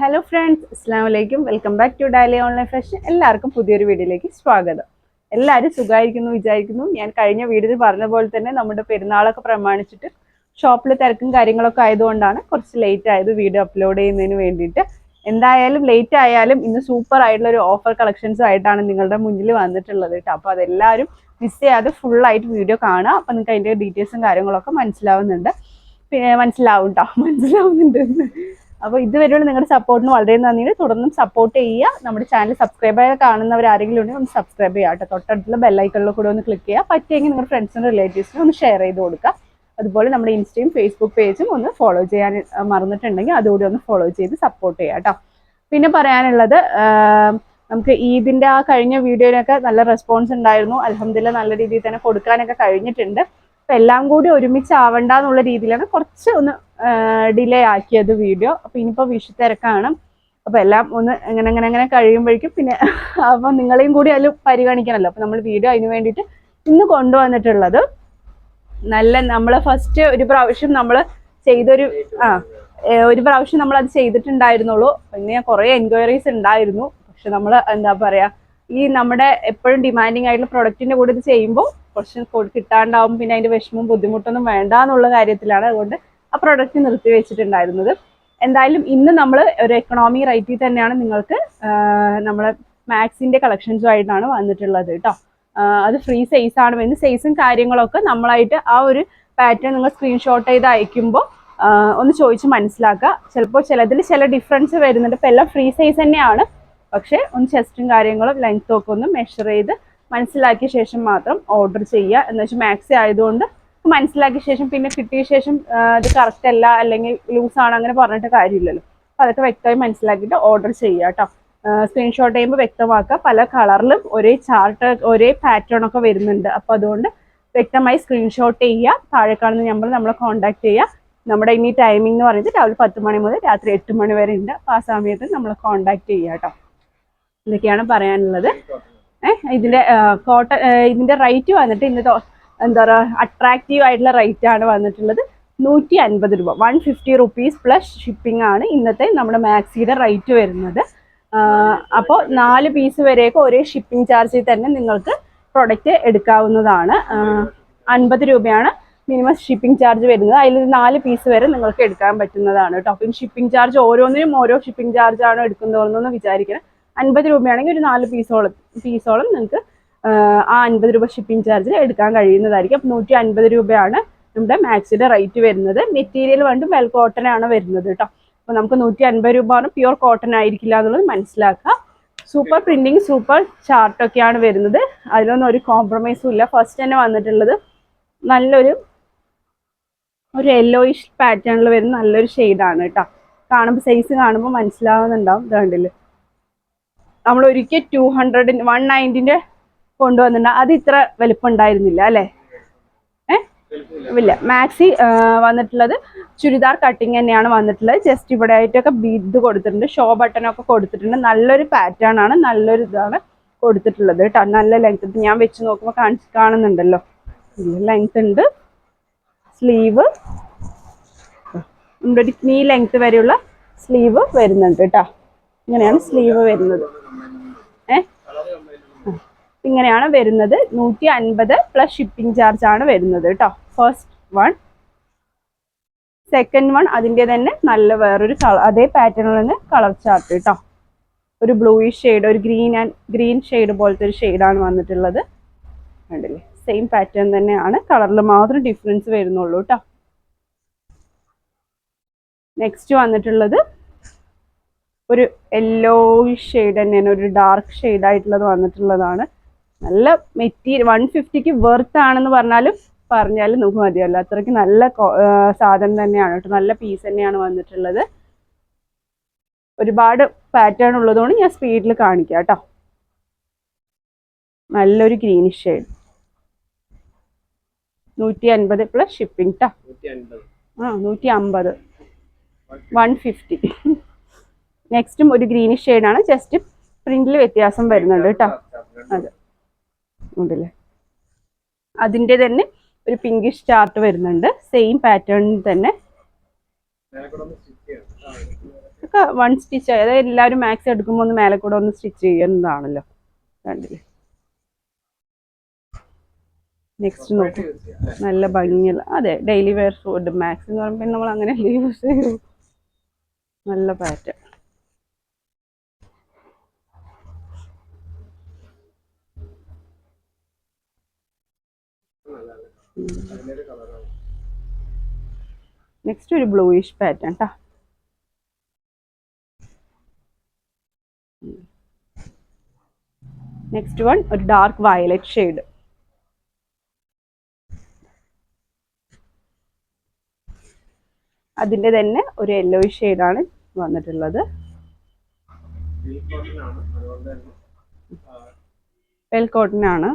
Hello friends അസ്സാം വലൈക്കും welcome back to Dali online fashion എല്ലാവർക്കും പുതിയൊരു വീഡിയോയിലേക്ക് സ്വാഗതം. എല്ലാവരും സുഖമായിരിക്കുന്നു വിചാരിക്കുന്നു. ഞാൻ കഴിഞ്ഞ വീഡിയോയിൽ പറഞ്ഞ പോലെ തന്നെ നമ്മുടെ പെരുന്നാളൊക്കെ പ്രമാണിച്ചിട്ട് ഷോപ്പിൽ തിരക്കും കാര്യങ്ങളൊക്കെ ആയതുകൊണ്ടാണ് കുറച്ച് ലേറ്റ് ആയത് വീഡിയോ അപ്ലോഡ് ചെയ്യുന്നതിന് വേണ്ടിയിട്ട്. എന്തായാലും ലേറ്റ് ആയാലും ഇന്ന് സൂപ്പർ ആയിട്ടുള്ള ഒരു ഓഫർ കളക്ഷൻസ് ആയിട്ടാണ് നിങ്ങളുടെ മുന്നിൽ വന്നിട്ടുള്ളത് കേട്ടോ. അപ്പോൾ അതെല്ലാവരും മിസ് ചെയ്യാതെ ഫുള്ളായിട്ട് വീഡിയോ കാണുക. അപ്പോൾ നിങ്ങൾക്ക് അതിന്റെ ഡീറ്റെയിൽസും കാര്യങ്ങളൊക്കെ മനസ്സിലാവുന്നുണ്ട്. പിന്നെ മനസ്സിലാവും കേട്ടോ മനസ്സിലാവുന്നുണ്ട് അപ്പോൾ ഇതുവരെയുള്ള നിങ്ങളുടെ സപ്പോർട്ടിന് വളരെ നന്ദിയുണ്ട്. തുടർന്നും സപ്പോർട്ട് ചെയ്യുക. നമ്മുടെ ചാനൽ സബ്സ്ക്രൈബ് ചെയ്യാൻ കാണുന്നവർ ആരെങ്കിലും ഉണ്ടെങ്കിൽ ഒന്ന് സബ്സ്ക്രൈബ് ചെയ്യുക കേട്ടോ. തൊട്ടടുത്തുള്ള ബെല്ലൈക്കണിൽ കൂടെ ഒന്ന് ക്ലിക്ക് ചെയ്യുക. പറ്റുമെങ്കിൽ നിങ്ങളുടെ ഫ്രണ്ട്സിനും റിലേറ്റീവ്സിനും ഒന്ന് ഷെയർ ചെയ്ത് കൊടുക്കുക. അതുപോലെ നമ്മുടെ ഇൻസ്റ്റയും ഫേസ്ബുക്ക് പേജും ഒന്ന് ഫോളോ ചെയ്യാൻ മറന്നിട്ടുണ്ടെങ്കിൽ അതുകൂടി ഒന്ന് ഫോളോ ചെയ്ത് സപ്പോർട്ട് ചെയ്യുക കേട്ടോ. പിന്നെ പറയാനുള്ളത് നമുക്ക് ഈദിന്റെ ആ കഴിഞ്ഞ വീഡിയോയിലൊക്കെ നല്ല റെസ്പോൺസ് ഉണ്ടായിരുന്നു. അലഹമില്ല നല്ല രീതിയിൽ തന്നെ കൊടുക്കാനൊക്കെ കഴിഞ്ഞിട്ടുണ്ട്. അപ്പൊ എല്ലാം കൂടി ഒരുമിച്ച് എന്നുള്ള രീതിയിലാണ് കുറച്ച് ഒന്ന് ഡിലേ ആക്കിയത് വീഡിയോ അപ്പൊ ഇനിയിപ്പോ വിഷു തിരക്കാണ്. അപ്പൊ എല്ലാം ഒന്ന് അങ്ങനെ അങ്ങനെ അങ്ങനെ കഴിയുമ്പോഴേക്കും പിന്നെ അപ്പൊ നിങ്ങളെയും കൂടി അതിൽ പരിഗണിക്കണമല്ലോ അപ്പൊ നമ്മൾ വീഡിയോ അതിന് വേണ്ടിയിട്ട് ഇന്ന് കൊണ്ടുവന്നിട്ടുള്ളത്. നല്ല നമ്മൾ ഫസ്റ്റ് ഒരു പ്രാവശ്യം നമ്മൾ ചെയ്തൊരു ആ ഒരു പ്രാവശ്യം നമ്മൾ അത് ചെയ്തിട്ടുണ്ടായിരുന്നുള്ളൂ. പിന്നെ കുറേ എൻക്വയറീസ് ഉണ്ടായിരുന്നു. പക്ഷെ നമ്മൾ എന്താ പറയാ ഈ നമ്മുടെ എപ്പോഴും ഡിമാൻഡിങ് ആയിട്ടുള്ള പ്രൊഡക്റ്റിന്റെ കൂടെ ഇത് ചെയ്യുമ്പോൾ കുറച്ച് കിട്ടാണ്ടാവും പിന്നെ അതിന്റെ വിഷമവും ബുദ്ധിമുട്ടൊന്നും വേണ്ട എന്നുള്ള കാര്യത്തിലാണ് അതുകൊണ്ട് ആ പ്രൊഡക്റ്റ് നിർത്തി വെച്ചിട്ടുണ്ടായിരുന്നത്. എന്തായാലും ഇന്ന് നമ്മൾ ഒരു എക്കണോമി റൈറ്റിൽ തന്നെയാണ് നിങ്ങൾക്ക് നമ്മൾ മാക്സിന്റെ കളക്ഷൻസുമായിട്ടാണ് വന്നിട്ടുള്ളത് കേട്ടോ. അത് ഫ്രീ സൈസ് ആണ്. വരുന്നത് സൈസും കാര്യങ്ങളൊക്കെ നമ്മളായിട്ട് ആ ഒരു പാറ്റേൺ നിങ്ങൾ സ്ക്രീൻഷോട്ട് ചെയ്ത് അയക്കുമ്പോൾ ഒന്ന് ചോദിച്ച് മനസ്സിലാക്കുക. ചിലപ്പോൾ ചിലതിൽ ചില ഡിഫറൻസ് വരുന്നുണ്ട്. ഇപ്പം എല്ലാം ഫ്രീ സൈസ് തന്നെയാണ്. പക്ഷേ ഒന്ന് ചെസ്റ്റും കാര്യങ്ങളും ലെങ്ത്തും ഒക്കെ ഒന്ന് മെഷർ ചെയ്ത് മനസ്സിലാക്കിയ ശേഷം മാത്രം ഓർഡർ ചെയ്യുക. എന്ന് വെച്ചാൽ മാക്സി ആയതുകൊണ്ട് മനസ്സിലാക്കിയ ശേഷം പിന്നെ കിട്ടിയ ശേഷം ഇത് കറക്റ്റ് അല്ല അല്ലെങ്കിൽ ലൂസ് ആണ് അങ്ങനെ പറഞ്ഞിട്ട് കാര്യമില്ലല്ലോ. അപ്പൊ അതൊക്കെ വ്യക്തമായി മനസ്സിലാക്കിയിട്ട് ഓർഡർ ചെയ്യുക കേട്ടോ. സ്ക്രീൻഷോട്ട് ചെയ്യുമ്പോൾ വ്യക്തമാക്കുക. പല കളറിലും ഒരേ ചാർട്ട് ഒരേ പാറ്റേൺ ഒക്കെ വരുന്നുണ്ട്. അപ്പോൾ അതുകൊണ്ട് വ്യക്തമായി സ്ക്രീൻഷോട്ട് ചെയ്യുക. താഴെ കാണുന്ന നമ്പർ നമ്മളെ കോൺടാക്ട് ചെയ്യുക. നമ്മുടെ ഇനി ടൈമിംഗ് എന്ന് പറയുന്നത് രാവിലെ പത്ത് മണി മുതൽ രാത്രി എട്ട് മണി വരെ ഉണ്ട്. അപ്പോൾ ആ സമയത്ത് നമ്മളെ കോൺടാക്ട് ചെയ്യുക കേട്ടോ. ഇതൊക്കെയാണ് പറയാനുള്ളത്. ഏഹ് ഇതിന്റെ കോട്ടൺ ഇതിന്റെ റേറ്റ് വന്നിട്ട് ഇന്നത്തെ എന്താ പറയുക അട്രാക്റ്റീവ് ആയിട്ടുള്ള റേറ്റ് ആണ് വന്നിട്ടുള്ളത് നൂറ്റി അൻപത് രൂപ. One fifty rupees plus shipping ആണ് ഇന്നത്തെ നമ്മുടെ മാക്സിയുടെ റേറ്റ് വരുന്നത്. അപ്പോൾ നാല് പീസ് വരെയൊക്കെ ഒരേ ഷിപ്പിംഗ് ചാർജിൽ തന്നെ നിങ്ങൾക്ക് പ്രൊഡക്റ്റ് എടുക്കാവുന്നതാണ്. അൻപത് രൂപയാണ് മിനിമം ഷിപ്പിംഗ് ചാർജ് വരുന്നത്. അതിൽ നാല് പീസ് വരെ നിങ്ങൾക്ക് എടുക്കാൻ പറ്റുന്നതാണ് കേട്ടോ. അപ്പം ഷിപ്പിംഗ് ചാർജ് ഓരോന്നിനും ഓരോ ഷിപ്പിംഗ് ചാർജ് ആണ് എടുക്കുന്നതെന്നൊന്ന് വിചാരിക്കണം. അൻപത് രൂപയാണെങ്കിൽ ഒരു നാല് പീസോളം പീസോളം നിങ്ങൾക്ക് ആ അൻപത് രൂപ ഷിപ്പിംഗ് ചാർജിൽ എടുക്കാൻ കഴിയുന്നതായിരിക്കും. അപ്പം നൂറ്റി അൻപത് രൂപയാണ് നമ്മുടെ മാക്സിയുടെ റേറ്റ് വരുന്നത്. മെറ്റീരിയൽ വേണ്ടും വെൽ കോട്ടൺ ആണ് വരുന്നത് കേട്ടോ. അപ്പോൾ നമുക്ക് നൂറ്റി അൻപത് രൂപ പ്യുവർ കോട്ടൺ ആയിരിക്കില്ല എന്നുള്ളത് മനസ്സിലാക്കുക. സൂപ്പർ പ്രിന്റിങ് സൂപ്പർ ചാർട്ടൊക്കെയാണ് വരുന്നത്. അതിലൊന്നും ഒരു കോംപ്രമൈസും ഇല്ല. ഫസ്റ്റ് തന്നെ വന്നിട്ടുള്ളത് നല്ലൊരു ഒരു യെല്ലോയിഷ് പാറ്റേണിൽ വരുന്ന നല്ലൊരു ഷെയ്ഡാണ് കേട്ടോ. കാണുമ്പോൾ സൈസ് കാണുമ്പോൾ മനസ്സിലാവുന്നുണ്ടാവും. ഇതാണ്ടിൽ നമ്മൾ ഒരിക്കൽ ടു ഹൺഡ്രഡിന് വൺ നയന്റിന്റെ കൊണ്ടുവന്നിട്ടുണ്ട് അത് ഇത്ര വലിപ്പം ഉണ്ടായിരുന്നില്ല അല്ലേ ഇല്ല. മാക്സി വന്നിട്ടുള്ളത് ചുരിദാർ കട്ടിങ് തന്നെയാണ് വന്നിട്ടുള്ളത്. ജസ്റ്റ് ഇവിടെ ആയിട്ടൊക്കെ ബീഡ് കൊടുത്തിട്ടുണ്ട്. ഷോ ബട്ടനൊക്കെ കൊടുത്തിട്ടുണ്ട്. നല്ലൊരു പാറ്റേൺ ആണ്. നല്ലൊരു ഇതാണ് കൊടുത്തിട്ടുള്ളത് കേട്ടോ. നല്ല ലെങ്ത് ഞാൻ വെച്ച് നോക്കുമ്പോൾ കാണിച്ച് കാണുന്നുണ്ടല്ലോ. ലെങ്ത് ഉണ്ട്. സ്ലീവ് നമ്മുടെ ഒരു നീ ലെങ്ത് വരെയുള്ള സ്ലീവ് വരുന്നുണ്ട് കേട്ടോ. ഇങ്ങനെയാണ് സ്ലീവ് വരുന്നത്. ഏ? ഇങ്ങനെയാണ് വരുന്നത്. നൂറ്റി അൻപത് പ്ലസ് ഷിപ്പിംഗ് ചാർജ് ആണ് വരുന്നത് കേട്ടോ. ഫസ്റ്റ് വൺ സെക്കൻഡ് വൺ അതിന്റെ തന്നെ നല്ല വേറൊരു കളർ അതേ പാറ്റേണിൽ നിന്ന് കളർ ചാർട്ട് കേട്ടോ. ഒരു ബ്ലൂയിഷ് ഷെയ്ഡ് ഒരു ഗ്രീൻ ആൻഡ് ഗ്രീൻ ഷെയ്ഡ് പോലത്തെ ഒരു ഷെയ്ഡാണ് വന്നിട്ടുള്ളത്. കണ്ടില്ലേ? സെയിം പാറ്റേൺ തന്നെയാണ്. കളറിൽ മാത്രം ഡിഫറൻസ് വരുന്നുള്ളൂ കേട്ടോ. നെക്സ്റ്റ് വന്നിട്ടുള്ളത് ഒരു യെല്ലോ ഷെയ്ഡ് തന്നെയാണ് ഒരു ഡാർക്ക് ഷെയ്ഡ് ആയിട്ടുള്ളത് വന്നിട്ടുള്ളതാണ്. നല്ല മെറ്റീരിയൽ വൺ ഫിഫ്റ്റിക്ക് വെർത്ത് ആണെന്ന് പറഞ്ഞാലും പറഞ്ഞാലും നമുക്ക് മതിയല്ല. അത്രയ്ക്ക് നല്ല സാധനം തന്നെയാണ് കേട്ടോ. നല്ല പീസ് തന്നെയാണ് വന്നിട്ടുള്ളത്. ഒരുപാട് പാറ്റേൺ ഉള്ളതുകൊണ്ട് ഞാൻ സ്പീഡിൽ കാണിക്കാം കേട്ടോ. നല്ലൊരു ഗ്രീനിഷ് ഷെയ്ഡ് നൂറ്റി അൻപത് പ്ലസ് ഷിപ്പിംഗ് ആ നൂറ്റി അമ്പത് വൺ ഫിഫ്റ്റി നെക്സ്റ്റും ഒരു ഗ്രീനിഷ് ഷെയ്ഡാണ് ജസ്റ്റ് പ്രിന്റിൽ വ്യത്യാസം വരുന്നുണ്ട് കേട്ടോ. അതെ. ഉണ്ടല്ലേ? അതിന്റെ തന്നെ ഒരു പിങ്കിഷ് ചാർട്ട് വരുന്നുണ്ട്. സെയിം പാറ്റേണിൽ തന്നെ. വൺ സ്റ്റിച്ച് അതായത് എല്ലാവരും മാക്സ് എടുക്കുമ്പോൾ ഒന്ന് മേലെ കൂടെ ഒന്ന് സ്റ്റിച്ച് ചെയ്യുന്നതാണല്ലോ കണ്ടില്ലേ? നെക്സ്റ്റ് നോക്കി. നല്ല ഭംഗിയുള്ള അതെ ഡെയിലി വെയർ ഫുഡ് മാക്സ് എന്ന് പറയുമ്പോൾ നമ്മൾ അങ്ങനെ യൂസ് ചെയ്യും. നല്ല പാറ്റേൺ നെക്സ്റ്റ് ഒരു ബ്ലൂയിഷ് പാറ്റേൺ കേട്ടോ നെക്സ്റ്റ് വൺ ഒരു ഡാർക്ക് വയലറ്റ് ഷെയ്ഡ് അതിന്റെ തന്നെ ഒരു യെല്ലോ ഷെയ്ഡാണ് വന്നിട്ടുള്ളത്. വെൽ കോട്ടനാണ് ആണ്.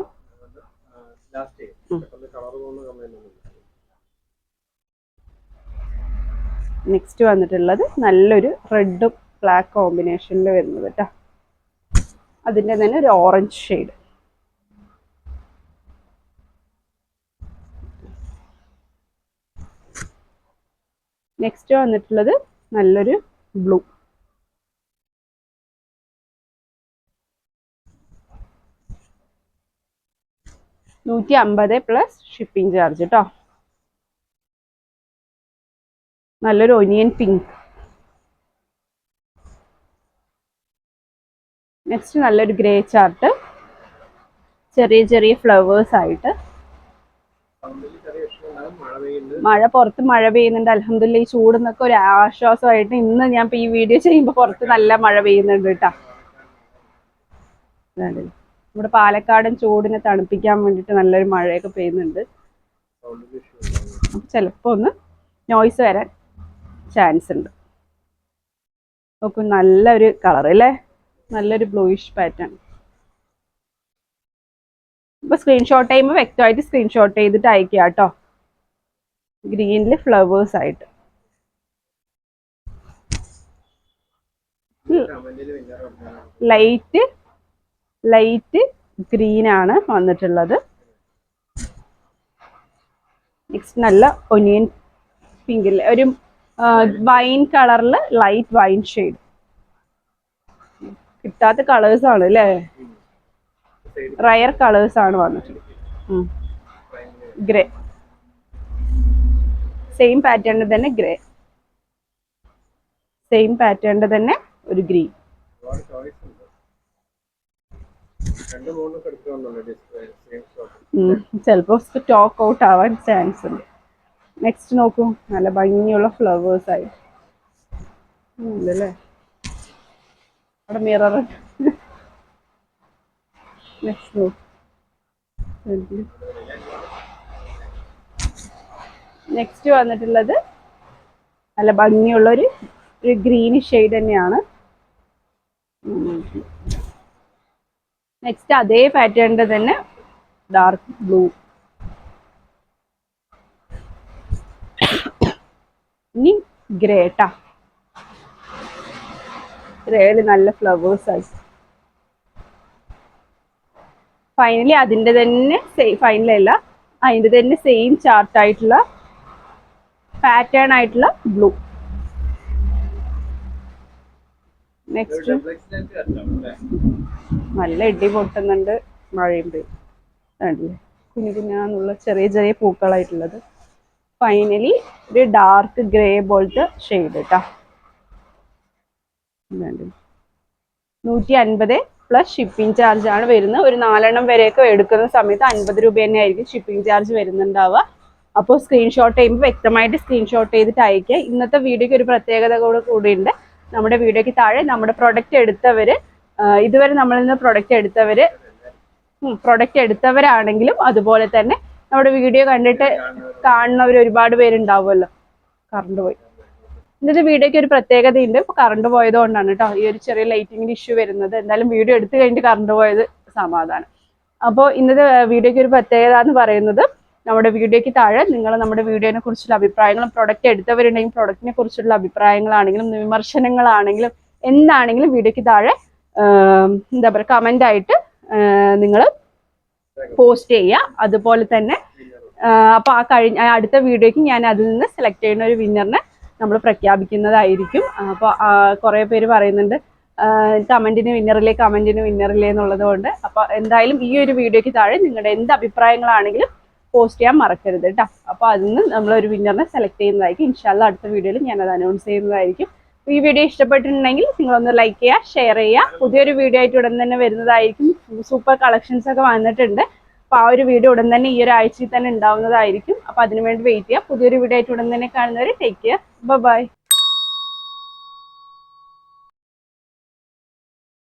നെക്സ്റ്റ് വന്നിട്ടുള്ളത് നല്ലൊരു റെഡും ബ്ലാക്ക് കോമ്പിനേഷനിൽ വരുന്നത് കേട്ടോ അതിന്റെ തന്നെ ഒരു ഓറഞ്ച് ഷെയ്ഡ് നെക്സ്റ്റ് വന്നിട്ടുള്ളത് നല്ലൊരു ബ്ലൂ നൂറ്റി അമ്പത് പ്ലസ് ഷിപ്പിംഗ് ചാർജ് കേട്ടോ നല്ലൊരു ഒനിയൻ പിങ്ക് നെക്സ്റ്റ് നല്ലൊരു ഗ്രേ ചാർട്ട് ചെറിയ ചെറിയ ഫ്ലവേഴ്സ് ആയിട്ട്. മഴ പുറത്ത് മഴ പെയ്യുന്നുണ്ട്. അലഹമില്ല ഈ ചൂടുന്നൊക്കെ ഒരു ആശ്വാസമായിട്ട് ഇന്ന് ഞാൻ ഈ വീഡിയോ ചെയ്യുമ്പോൾ പുറത്ത് നല്ല മഴ പെയ്യുന്നുണ്ട് കേട്ടോ നമ്മുടെ പാലക്കാടൻ ചൂടിനെ തണുപ്പിക്കാൻ വേണ്ടിയിട്ട് നല്ലൊരു മഴയൊക്കെ പെയ്യുന്നുണ്ട്. ചിലപ്പോൾ ഒന്ന് നോയ്സ് വരാൻ ചാൻസ് ഉണ്ട്. നോക്കൂ നല്ലൊരു കളർ അല്ലേ? നല്ലൊരു ബ്ലൂയിഷ് പാറ്റേൺ ഇപ്പൊ സ്ക്രീൻഷോട്ട് ചെയ്യുമ്പോൾ വ്യക്തമായിട്ട് സ്ക്രീൻഷോട്ട് ചെയ്തിട്ട് അയക്കുക കേട്ടോ. ഗ്രീനിൽ ഫ്ലവേഴ്സ് ആയിട്ട്. ലൈറ്റ് ലൈറ്റ് ഗ്രീൻ ആണ് വന്നിട്ടുള്ളത്. നെക്സ്റ്റ് നല്ല ഒനിയൻ പിങ്കിൽ ഒരു വൈൻ കളറിൽ ലൈറ്റ് വൈൻ ഷെയ്ഡ്. കിട്ടാത്ത കളേഴ്സ് ആണ് അല്ലേ റയർ കളേഴ്സ് ആണ് വന്നിട്ടുള്ളത്. ഗ്രേ. സെയിം പാറ്റേണിൽ തന്നെ ഗ്രേ. സെയിം പാറ്റേണിൽ തന്നെ ഒരു ഗ്രീൻ. ചിലപ്പോൾ സ്റ്റോക്ക് ഔട്ട് ആവാൻ ചാൻസ് ഉണ്ട്. നെക്സ്റ്റ് നോക്കൂ. നല്ല ഭംഗിയുള്ള ഫ്ലവേഴ്സ് ആയി. മിറർ നെക്സ്റ്റ് നെക്സ്റ്റ് വന്നിട്ടുള്ളത് നല്ല ഭംഗിയുള്ള ഒരു ഗ്രീൻ ഷെയ്ഡ് തന്നെയാണ്. നെക്സ്റ്റ് അതേ പാറ്റേണിന്റെ തന്നെ ഡാർക്ക് ബ്ലൂ ഇനി ഗ്രേട്ടാ ഗ്രേയിൽ നല്ല ഫ്ലവേഴ്സ് ആയി. ഫൈനലി അതിന്റെ തന്നെ സെയിം ഫൈനലല്ല അതിന്റെ തന്നെ സെയിം ചാർട്ട് ആയിട്ടുള്ള പാറ്റേൺ ആയിട്ടുള്ള ബ്ലൂ നെക്സ്റ്റ് നല്ല ഇടി പൊട്ടുന്നുണ്ട് മഴയും പെയ്യും. കുഞ്ഞു കുഞ്ഞാന്നുള്ള ചെറിയ ചെറിയ പൂക്കളായിട്ടുള്ളത്. ഫൈനലി ഒരു ഡാർക്ക് ഗ്രേ പോലത്തെ ഷെയ്ഡ് കേട്ടോ നൂറ്റി അൻപത് പ്ലസ് ഷിപ്പിംഗ് ചാർജ് ആണ് വരുന്നത്. ഒരു നാലെണ്ണം വരെയൊക്കെ എടുക്കുന്ന സമയത്ത് അൻപത് രൂപ തന്നെ ആയിരിക്കും ഷിപ്പിംഗ് ചാർജ് വരുന്നുണ്ടാവുക. അപ്പോൾ സ്ക്രീൻഷോട്ട് ചെയ്യുമ്പോൾ വ്യക്തമായിട്ട് സ്ക്രീൻഷോട്ട് ചെയ്തിട്ട് അയക്കുക ഇന്നത്തെ വീഡിയോയ്ക്ക് ഒരു പ്രത്യേകത കൂടെ കൂടിയുണ്ട്. നമ്മുടെ വീഡിയോയ്ക്ക് താഴെ നമ്മുടെ പ്രൊഡക്റ്റ് എടുത്തവര് ഇതുവരെ നമ്മളിൽ നിന്ന് പ്രൊഡക്റ്റ് എടുത്തവര് പ്രൊഡക്റ്റ് എടുത്തവരാണെങ്കിലും അതുപോലെ തന്നെ നമ്മുടെ വീഡിയോ കണ്ടിട്ട് കാണുന്നവർ ഒരുപാട് പേരുണ്ടാവുമല്ലോ. കറണ്ട് പോയി. ഇന്നത്തെ വീഡിയോയ്ക്ക് ഒരു പ്രത്യേകതയുണ്ട്. ഇപ്പൊ കറണ്ട് പോയതുകൊണ്ടാണ് കേട്ടോ ഈ ഒരു ചെറിയ ലൈറ്റിങ്ങിന്റെ ഇഷ്യൂ വരുന്നത്. എന്തായാലും വീഡിയോ എടുത്തു കഴിഞ്ഞിട്ട് കറണ്ട് പോയത് സമാധാനം. അപ്പോൾ ഇന്നത്തെ വീഡിയോയ്ക്ക് ഒരു പ്രത്യേകത എന്ന് പറയുന്നത് നമ്മുടെ വീഡിയോയ്ക്ക് താഴെ നിങ്ങൾ നമ്മുടെ വീഡിയോനെ കുറിച്ചുള്ള അഭിപ്രായങ്ങളും പ്രൊഡക്റ്റ് എടുത്തവരുണ്ടെങ്കിൽ പ്രൊഡക്റ്റിനെ കുറിച്ചുള്ള അഭിപ്രായങ്ങളാണെങ്കിലും വിമർശനങ്ങളാണെങ്കിലും എന്താണെങ്കിലും വീഡിയോയ്ക്ക് താഴെ എന്താ പറയുക കമന്റ് ആയിട്ട് നിങ്ങൾ പോസ്റ്റ് ചെയ്യുക. അതുപോലെ തന്നെ അപ്പോൾ ആ കഴിഞ്ഞ അടുത്ത വീഡിയോയ്ക്ക് ഞാൻ അതിൽ നിന്ന് സെലക്ട് ചെയ്യുന്ന ഒരു വിന്നറിനെ നമ്മൾ പ്രഖ്യാപിക്കുന്നതായിരിക്കും. അപ്പോൾ കുറേ പേര് പറയുന്നുണ്ട് കമന്റിന് വിന്നറില്ലേ കമന്റിന് വിന്നറില്ലേ എന്നുള്ളത് കൊണ്ട്. അപ്പോൾ എന്തായാലും ഈ ഒരു വീഡിയോയ്ക്ക് താഴെ നിങ്ങളുടെ എന്ത് അഭിപ്രായങ്ങളാണെങ്കിലും പോസ്റ്റ് ചെയ്യാൻ മറക്കരുത് കേട്ടോ അപ്പോൾ അതിൽ നിന്ന് നമ്മളൊരു വിന്നറിനെ സെലക്ട് ചെയ്യുന്നതായിരിക്കും. ഇൻഷാല്ല അടുത്ത വീഡിയോയിൽ അത് അനൗൺസ് ചെയ്യുന്നതായിരിക്കും. ഈ വീഡിയോ ഇഷ്ടപ്പെട്ടിട്ടുണ്ടെങ്കിൽ നിങ്ങൾ ഒന്ന് ലൈക്ക് ചെയ്യുക ഷെയർ ചെയ്യുക. പുതിയൊരു വീഡിയോ ആയിട്ട് ഉടൻ തന്നെ വരുന്നതായിരിക്കും. സൂപ്പർ കളക്ഷൻസ് ഒക്കെ വന്നിട്ടുണ്ട്. അപ്പോൾ ആ ഒരു വീഡിയോ ഉടൻ തന്നെ ഈ ഒരു ആഴ്ചയിൽ തന്നെ ഉണ്ടാവുന്നതായിരിക്കും. അപ്പോൾ അതിനുവേണ്ടി വെയിറ്റ് ചെയ്യുക. പുതിയൊരു വീഡിയോ ആയിട്ട് ഉടൻ തന്നെ കാണുന്നവരെ ടേക്ക് കെയർ ബൈ